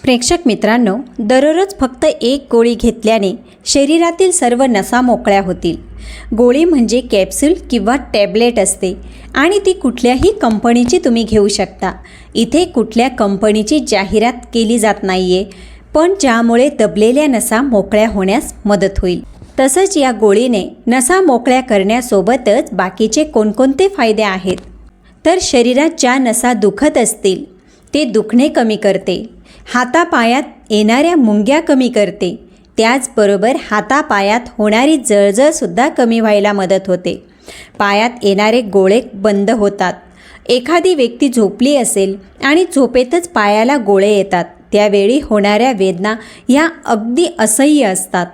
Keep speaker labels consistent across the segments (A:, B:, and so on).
A: प्रेक्षक मित्रांनो दररोज फक्त एक गोळी घेतल्याने शरीरातील सर्व नसा मोकळ्या होतील. गोळी म्हणजे कॅप्सूल किंवा टॅबलेट असते आणि ती कुठल्याही कंपनीची तुम्ही घेऊ शकता. इथे कुठल्या कंपनीची जाहिरात केली जात नाही आहे पण ज्यामुळे दबलेल्या नसा मोकळ्या होण्यास मदत होईल. तसंच या गोळीने नसा मोकळ्या करण्यासोबतच बाकीचे कोणकोणते फायदे आहेत? तर शरीरात ज्या नसा दुखत असतील ते दुखणे कमी करते. हातापायात येणाऱ्या मुंग्या कमी करते. त्याचबरोबर हातापायात होणारी जळजळसुद्धा कमी व्हायला मदत होते. पायात येणारे गोळे बंद होतात. एखादी व्यक्ती झोपली असेल आणि झोपेतच पायाला गोळे येतात. त्यावेळी होणाऱ्या वेदना ह्या अगदी असह्य असतात.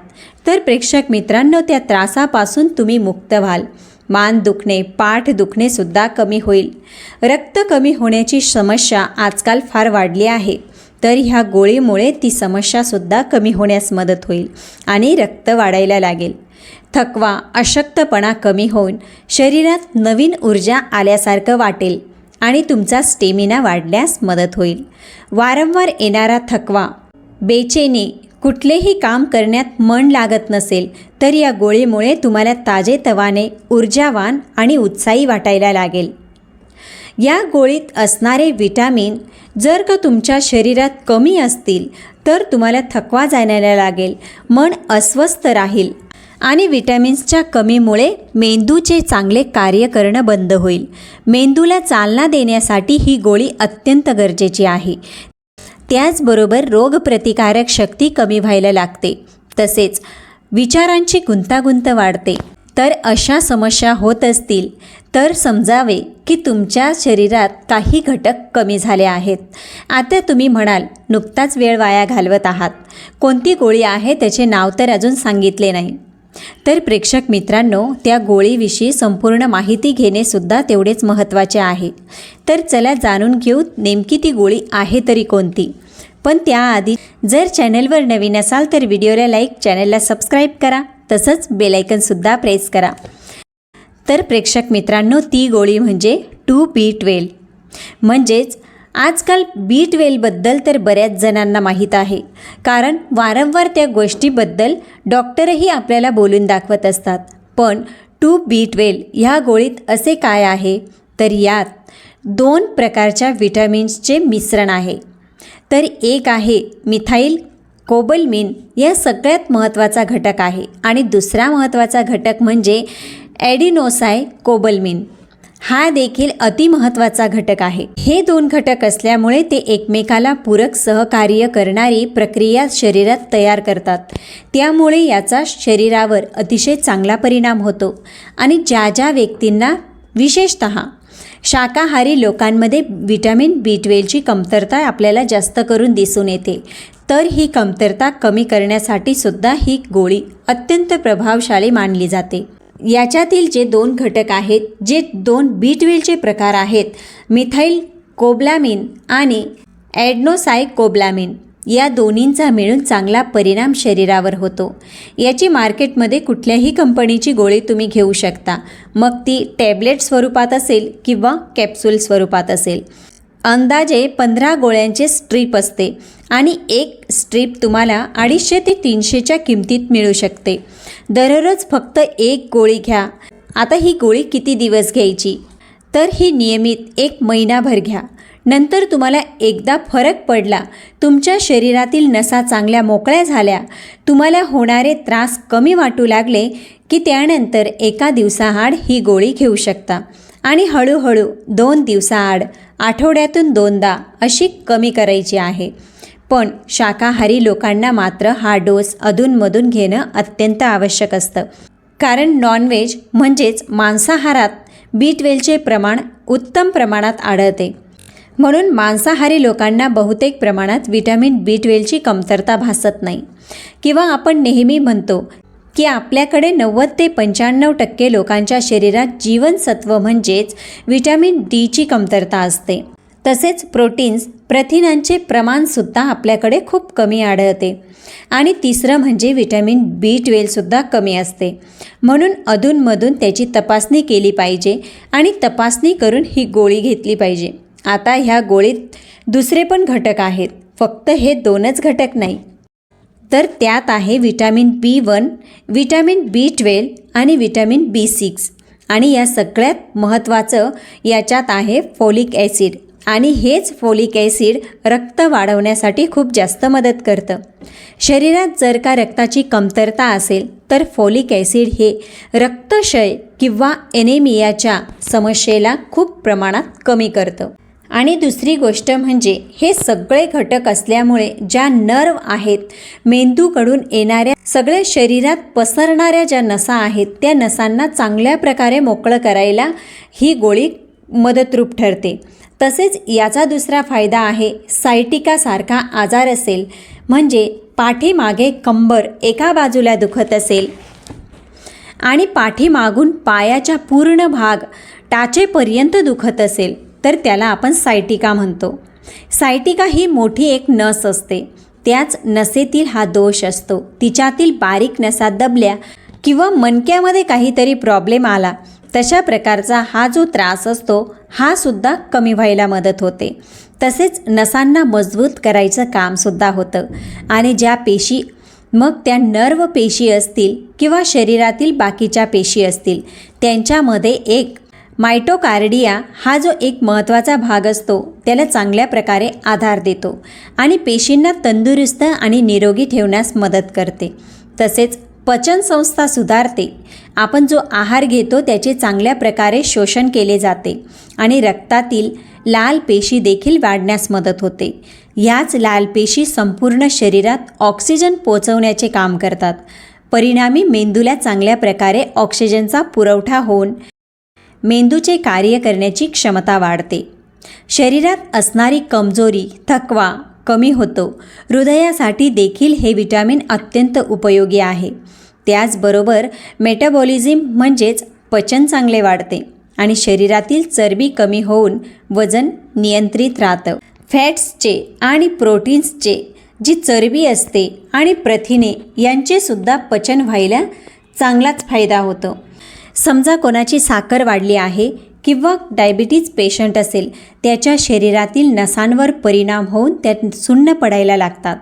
A: तर प्रेक्षक मित्रांनो त्या त्रासापासून तुम्ही मुक्त व्हाल. मान दुखणे पाठ दुखणेसुद्धा कमी होईल. रक्त कमी होण्याची समस्या आजकाल फार वाढली आहे. तर ह्या गोळीमुळे ती समस्यासुद्धा कमी होण्यास मदत होईल आणि रक्त वाढायला लागेल. थकवा अशक्तपणा कमी होऊन शरीरात नवीन ऊर्जा आल्यासारखं वाटेल आणि तुमचा स्टेमिना वाढण्यास मदत होईल. वारंवार येणारा थकवा बेचैनी कुठलेही काम करण्यात मन लागत नसेल तर या गोळीमुळे तुम्हाला ताजेतवाने ऊर्जावान आणि उत्साही वाटायला लागेल. या गोळीत असणारे विटामिन जर का तुमच्या शरीरात कमी असतील तर तुम्हाला थकवा जाणायला लागेल. मन अस्वस्थ राहील. आणि विटॅमिन्सच्या कमीमुळे मेंदूचे चांगले कार्य करणं बंद होईल. मेंदूला चालना देण्यासाठी ही गोळी अत्यंत गरजेची आहे. त्याचबरोबर रोगप्रतिकारक शक्ती कमी व्हायला लागते. तसेच विचारांची गुंतागुंत वाढते. तर अशा समस्या होत असतील तर समजावे की तुमच्या शरीरात काही घटक कमी झाले आहेत. आता तुम्ही म्हणाल नुकताच वेळ वाया घालवत आहात. कोणती गोळी आहे त्याचे नाव तर अजून सांगितले नाही. तर प्रेक्षक मित्रांनो त्या गोळीविषयी संपूर्ण माहिती घेणेसुद्धा तेवढेच महत्त्वाचे आहे. तर चला जाणून घेऊ नेमकी ती गोळी आहे तरी कोणती. पण त्याआधी जर चॅनलवर नवीन असाल तर व्हिडिओला लाईक चॅनलला सबस्क्राईब करा. तसंच बेलायकनसुद्धा प्रेस करा. तर प्रेक्षक मित्रांनो ती गोळी म्हणजे टू बी ट्वेल्व म्हणजेच आजकाल बी ट्वेलबद्दल तर बऱ्याच जणांना माहीत आहे. कारण वारंवार त्या गोष्टीबद्दल डॉक्टरही आपल्याला बोलून दाखवत असतात. पण टू बी ट्वेल ह्या गोळीत असे काय आहे? तर यात दोन प्रकारच्या विटॅमिन्सचे मिश्रण आहे. तर एक आहे मिथाईल कोबलमिन या सगळ्यात महत्त्वाचा घटक आहे. आणि दुसरा महत्त्वाचा घटक म्हणजे ॲडिनोसाय कोबलमिन. हा देखील अतिमहत्वाचा घटक आहे. हे दोन घटक असल्यामुळे ते एकमेकाला पूरक सहकार्य करणारी प्रक्रिया शरीरात तयार करतात. त्यामुळे याचा शरीरावर अतिशय चांगला परिणाम होतो आणि ज्या ज्या व्यक्तींना विशेषत शाकाहारी लोकांमध्ये विटॅमिन बी ट्वेलची कमतरता आपल्याला जास्त करून दिसून येते तर ही कमतरता कमी करण्यासाठी सुद्धा ही गोळी अत्यंत प्रभावशाली मानली जाते. याच्यातील जे दोन घटक आहेत जे दोन बी प्रकार आहेत मिथाईल कोब्लॅमिन आणि ॲडनोसाय कोब्लॅमिन या दोन्हींचा मिळून चांगला परिणाम शरीरावर होतो. याची मार्केटमध्ये कुठल्याही कंपनीची गोळी तुम्ही घेऊ शकता. मग ती टॅबलेट स्वरूपात असेल किंवा कॅप्सूल स्वरूपात असेल. अंदाजे पंधरा गोळ्यांचे स्ट्रीप असते आणि एक स्ट्रीप तुम्हाला अडीचशे ते तीनशेच्या किमतीत मिळू शकते. दररोज फक्त एक गोळी घ्या. आता ही गोळी किती दिवस घ्यायची? तर ही नियमित एक महिनाभर घ्या. नंतर तुम्हाला एकदा फरक पडला तुमच्या शरीरातील नसा चांगल्या मोकळ्या झाल्या तुम्हाला होणारे त्रास कमी वाटू लागले की त्यानंतर एका दिवसाआड ही गोळी घेऊ शकता. आणि हळूहळू दोन दिवसाआड आठवड्यातून दोनदा अशी कमी करायची आहे. पण शाकाहारी लोकांना मात्र हा डोस अधूनमधून घेणं अत्यंत आवश्यक असतं. कारण नॉनव्हेज म्हणजेच मांसाहारात बी प्रमाण उत्तम प्रमाणात आढळते. म्हणून मांसाहारी लोकांना बहुतेक प्रमाणात विटॅमिन बी कमतरता भासत नाही. किंवा आपण नेहमी म्हणतो की आपल्याकडे नव्वद ते पंच्याण्णव टक्के लोकांच्या शरीरात जीवनसत्व म्हणजेच विटॅमिन डीची कमतरता असते. तसेच प्रोटीन्स प्रथिनांचे प्रमाणसुद्धा आपल्याकडे खूप कमी आढळते. आणि तिसरं म्हणजे व्हिटॅमिन बी ट्वेल्वसुद्धा कमी असते. म्हणून अधूनमधून त्याची तपासणी केली पाहिजे आणि तपासणी करून ही गोळी घेतली पाहिजे. आता ह्या गोळीत दुसरे पण घटक आहेत. फक्त हे दोनच घटक नाही. तर त्यात आहे vitamin B one vitamin B twelve आणि विटॅमिन बी सिक्स. आणि या सगळ्यात महत्त्वाचं याच्यात आहे फोलिक ॲसिड आणि हेच फोलिक ॲसिड रक्त वाढवण्यासाठी खूप जास्त मदत करतं. शरीरात जर का रक्ताची कमतरता असेल तर फोलिक ॲसिड हे रक्तक्षय किंवा एनेमियाच्या समस्येला खूप प्रमाणात कमी करतं. आणि दुसरी गोष्ट म्हणजे हे सगळे घटक असल्यामुळे ज्या नर्व आहेत मेंदूकडून येणाऱ्या सगळ्या शरीरात पसरणाऱ्या ज्या नसा आहेत त्या नसांना चांगल्या प्रकारे मोकळं करायला ही गोळी मदतरूप ठरते. तसेच याचा दुसरा फायदा आहे सायटिकासारखा आजार असेल म्हणजे पाठीमागे कंबर एका बाजूला दुखत असेल आणि पाठीमागून पायाच्या पूर्ण भाग टाचेपर्यंत दुखत असेल. तर त्याला आपण सायटिका म्हणतो. सायटिका ही मोठी एक नस असते. त्याच नसेतील हा दोष असतो. तिच्यातील बारीक नसा दबल्या किंवा मणक्यामध्ये काहीतरी प्रॉब्लेम आला तशा प्रकारचा हा जो त्रास असतो हा सुद्धा कमी व्हायला मदत होते. तसेच नसांना मजबूत करायचं कामसुद्धा होतं. आणि ज्या पेशी मग त्या नर्व पेशी असतील किंवा शरीरातील बाकीच्या पेशी असतील त्यांच्यामध्ये एक मायटोकार्डिया हा जो एक महत्त्वाचा भाग असतो त्याला चांगल्या प्रकारे आधार देतो आणि पेशींना तंदुरुस्त आणि निरोगी ठेवण्यास मदत करते. तसेच पचनसंस्था सुधारते. आपण जो आहार घेतो त्याचे चांगल्या प्रकारे शोषण केले जाते आणि रक्तातील लाल पेशी देखील वाढण्यास मदत होते. याच लाल पेशी संपूर्ण शरीरात ऑक्सिजन पोचवण्याचे काम करतात. परिणामी मेंदूला चांगल्या प्रकारे ऑक्सिजनचा पुरवठा होऊन मेंदूचे कार्य करण्याची क्षमता वाढते. शरीरात असणारी कमजोरी थकवा कमी होतो. हृदयासाठी देखील हे विटॅमिन अत्यंत उपयोगी आहे. त्याचबरोबर मेटाबॉलिझम म्हणजेच पचन चांगले वाढते आणि शरीरातील चरबी कमी होऊन वजन नियंत्रित राहतं. फॅट्सचे आणि प्रोटीन्सचे जी चरबी असते आणि प्रथिने यांचेसुद्धा पचन व्हायला चांगलाच फायदा होतो. समजा कोणाची साखर वाढली आहे किंवा डायबिटीज पेशंट असेल त्याच्या शरीरातील नसांवर परिणाम होऊन त्यात सुन्न पडायला लागतात.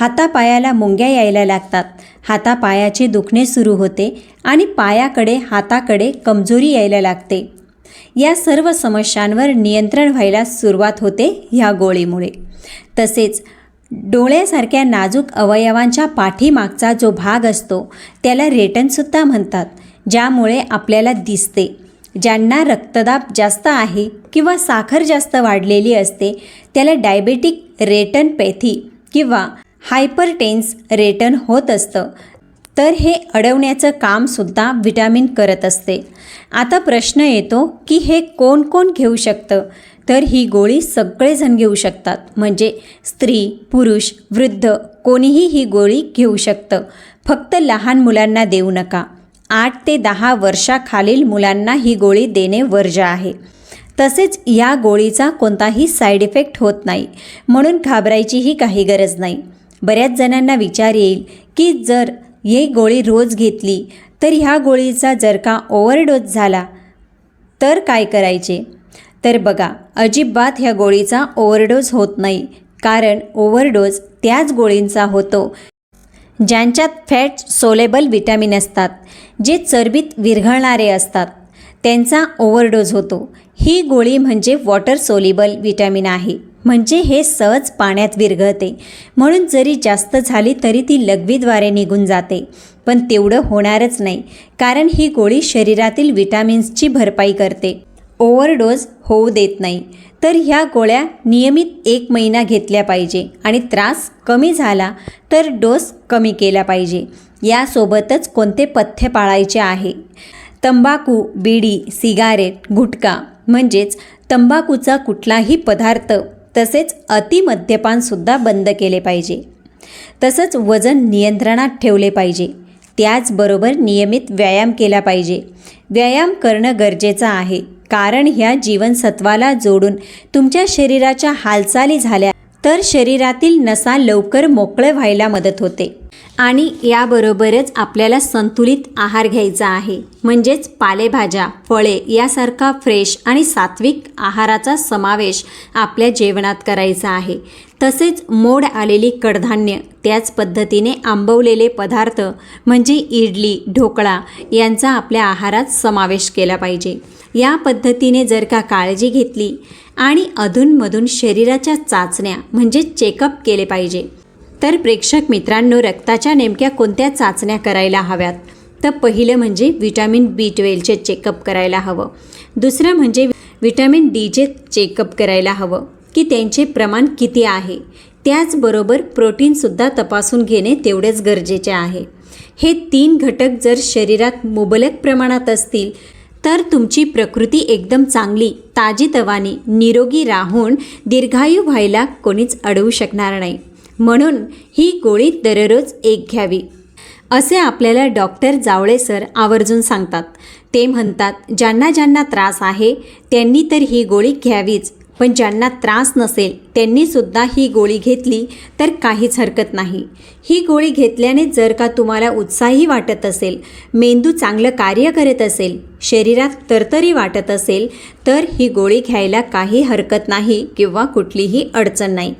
A: हातापायाला मुंग्या यायला लागतात. हातापायाचे दुखणे सुरू होते आणि पायाकडे हाताकडे कमजोरी यायला लागते. या सर्व समस्यांवर नियंत्रण व्हायला सुरुवात होते ह्या गोळीमुळे. तसेच डोळ्यासारख्या नाजूक अवयवांच्या पाठीमागचा जो भाग असतो त्याला रेटनसुद्धा म्हणतात. ज्यामुळे आपल्याला दिसते. ज्यांना रक्तदाब जास्त आहे किंवा साखर जास्त वाढलेली असते त्याला डायबेटिक रेटनपॅथी किंवा हायपरटेन्स रेटन होत असतं. तर हे अडवण्याचं कामसुद्धा विटॅमिन करत असते. आता प्रश्न येतो की हे कोण कोण घेऊ शकतं? तर ही गोळी सगळेजण घेऊ शकतात. म्हणजे स्त्री पुरुष वृद्ध कोणीही ही गोळी घेऊ शकतं. फक्त लहान मुलांना देऊ नका. आठ ते दहा वर्षाखालील मुलांना ही गोळी देणे वर्ज आहे. तसेच या गोळीचा कोणताही साईड इफेक्ट होत नाही म्हणून घाबरायचीही काही गरज नाही. बऱ्याच जणांना विचार येईल की जर ही गोळी रोज घेतली तर ह्या गोळीचा जर का ओव्हरडोस झाला तर काय करायचे? तर बघा अजिबात ह्या गोळीचा ओव्हरडोस होत नाही कारण ओव्हरडोस त्याच गोळींचा होतो ज्यांच्यात फॅट सोलेबल विटॅमिन असतात जे चरबीत विरघळणारे असतात. त्यांचा ओव्हरडोज होतो. ही गोळी म्हणजे वॉटर सोलेबल विटॅमिन आहे. म्हणजे हे सहज पाण्यात विरघळते. म्हणून जरी जास्त झाली तरी ती लघवीद्वारे निघून जाते. पण तेवढं होणारच नाही कारण ही गोळी शरीरातील विटॅमिन्सची भरपाई करते. ओव्हरडोज होऊ देत नाही. तर ह्या गोळ्या नियमित एक महिना घेतल्या पाहिजे आणि त्रास कमी झाला तर डोस कमी केला पाहिजे. यासोबतच कोणते पथ्य पाळायचे आहे? तंबाखू बिडी सिगारेट गुटखा म्हणजेच तंबाखूचा कुठलाही पदार्थ तसेच अतिमद्यपानसुद्धा बंद केले पाहिजे. तसंच वजन नियंत्रणात ठेवले पाहिजे. त्याचबरोबर नियमित व्यायाम केला पाहिजे. व्यायाम करणं गरजेचं आहे. कारण ह्या जीवनसत्वाला जोडून तुमच्या शरीराच्या हालचाली झाल्या तर शरीरातील नसा लवकर मोकळं व्हायला मदत होते. आणि याबरोबरच आपल्याला संतुलित आहार घ्यायचा आहे. म्हणजेच पालेभाज्या फळे यासारखा फ्रेश आणि सात्विक आहाराचा समावेश आपल्या जेवणात करायचा आहे. तसेच मोड आलेली कडधान्य त्याच पद्धतीने आंबवलेले पदार्थ म्हणजे इडली ढोकळा यांचा आपल्या आहारात समावेश केला पाहिजे. या पद्धतीने जर का काळजी घेतली आणि अधूनमधून शरीराच्या चाचण्या म्हणजे चेकअप केले पाहिजे. तर प्रेक्षक मित्रांनो रक्ताच्या नेमक्या कोणत्या चाचण्या करायला हव्यात? तर पहिलं म्हणजे विटॅमिन बी ट्वेल्वचे चेकअप करायला हवं. दुसरं म्हणजे विटॅमिन डीचे चेकअप करायला हवं की त्यांचे प्रमाण किती आहे? त्याचबरोबर प्रोटीनसुद्धा तपासून घेणे तेवढेच गरजेचे आहे. हे तीन घटक जर शरीरात मुबलक प्रमाणात असतील तर तुमची प्रकृती एकदम चांगली ताजीतवानी निरोगी राहून दीर्घायू व्हायला कोणीच अडवू शकणार नाही. म्हणून ही गोळी दररोज एक घ्यावी. असे आपल्याला डॉक्टर जावळे सर आवर्जून सांगतात. ते म्हणतात ज्यांना ज्यांना त्रास आहे त्यांनी तर ही गोळी घ्यावीच. पण ज्यांना त्रास नसेल त्यांनीसुद्धा ही गोळी घेतली तर काहीच हरकत नाही. ही गोळी घेतल्याने जर का तुम्हाला उत्साही वाटत असेल मेंदू चांगलं कार्य करत असेल शरीरात तरतरी वाटत असेल तर ही गोळी घ्यायला काही हरकत नाही किंवा कुठलीही अडचण नाही.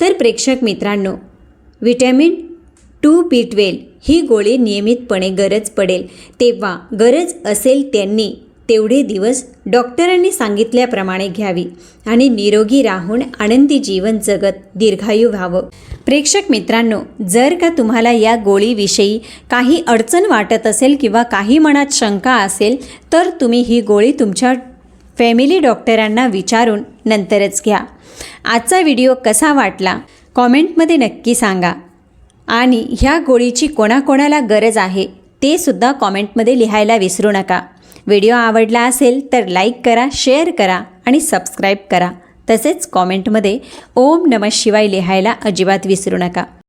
A: तर प्रेक्षक मित्रांनो विटॅमिन टू बी ट्वेल्व ही गोळी नियमितपणे गरज पडेल. तेव्हा गरज असेल त्यांनी तेवढे दिवस डॉक्टरांनी सांगितल्याप्रमाणे घ्यावी आणि निरोगी राहून आनंदी जीवन जगत दीर्घायू व्हावं. प्रेक्षक मित्रांनो जर का तुम्हाला या गोळीविषयी काही अडचण वाटत असेल किंवा काही मनात शंका असेल तर तुम्ही ही गोळी तुमच्या फॅमिली डॉक्टरांना विचारून नंतरच घ्या. आजचा व्हिडिओ कसा वाटला कॉमेंटमध्ये नक्की सांगा. आणि ह्या गोळीची कोणाकोणाला गरज आहे ते सुद्धा कॉमेंटमध्ये लिहायला विसरू नका. व्हिडिओ आवडला असेल तर लाईक करा शेअर करा आणि सबस्क्राईब करा. तसेच कॉमेंटमध्ये ओम नमः शिवाय लिहायला अजिबात विसरू नका.